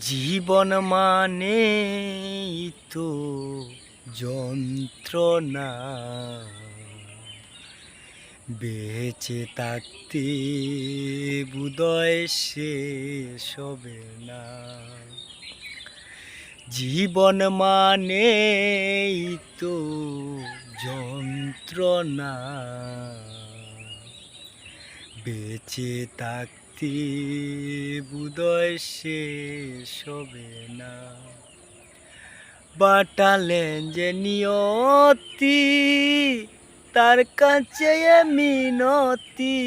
জীবন মানে তো যন্ত্রণা। বেঁচে থাকতে বুদয় শেষ হবে না। জীবন মানে তো যন্ত্রণা। বেঁচে থাকতে বুদয় শেষ হবে না। বাটালেন যে নিয়তি, তার কাছে মিনতি।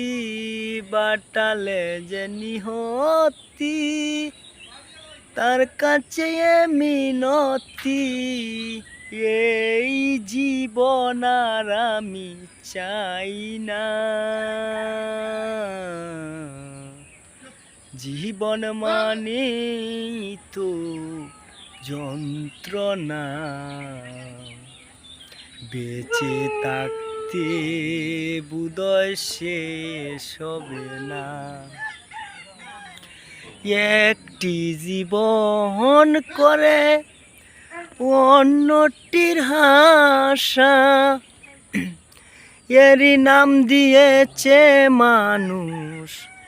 বাটালে যে নিহতি, তার কাছে মিনতি। এই জীবন আর আমি চাই না। জীবন মানে তো যন্ত্রণা। বেঁচে থাকতে বুদয় শেষ হবে না। একটি জীবন করে অন্যটির হাসা এরই নাম দিয়েছে মানুষ।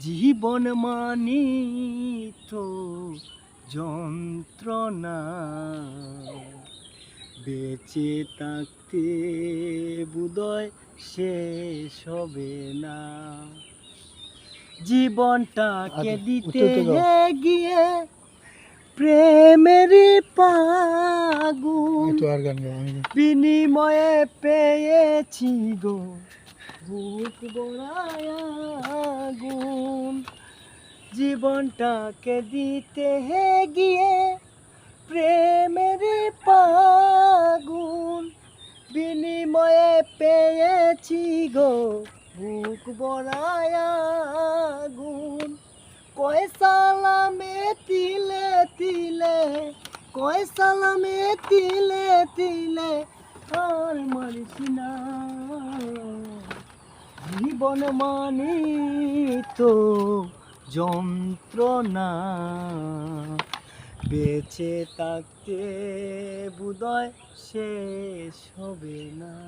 জীবন মানি তো যন্ত্রণা। বেঁচে থাকতে বুদয় শেষ হবে না। জীবনটাকে দিতে গিয়ে প্রেমের পাগুন বিনিময়ে পেয়েছি গো বুক বড়ায় জীবনটাকে দিতে হে গিয়ে প্রেমের পাগুন বিনিময়ে পেয়েছি গো বুক বড়ায় আগুন। কয় সালামে তিলে তিলে, কয় সালামে তিলে তিলে, আর মারিস না। জীবন মানি তো যন্ত্রণা বেঁচে থাকতে বুদয় শেষ হবে না।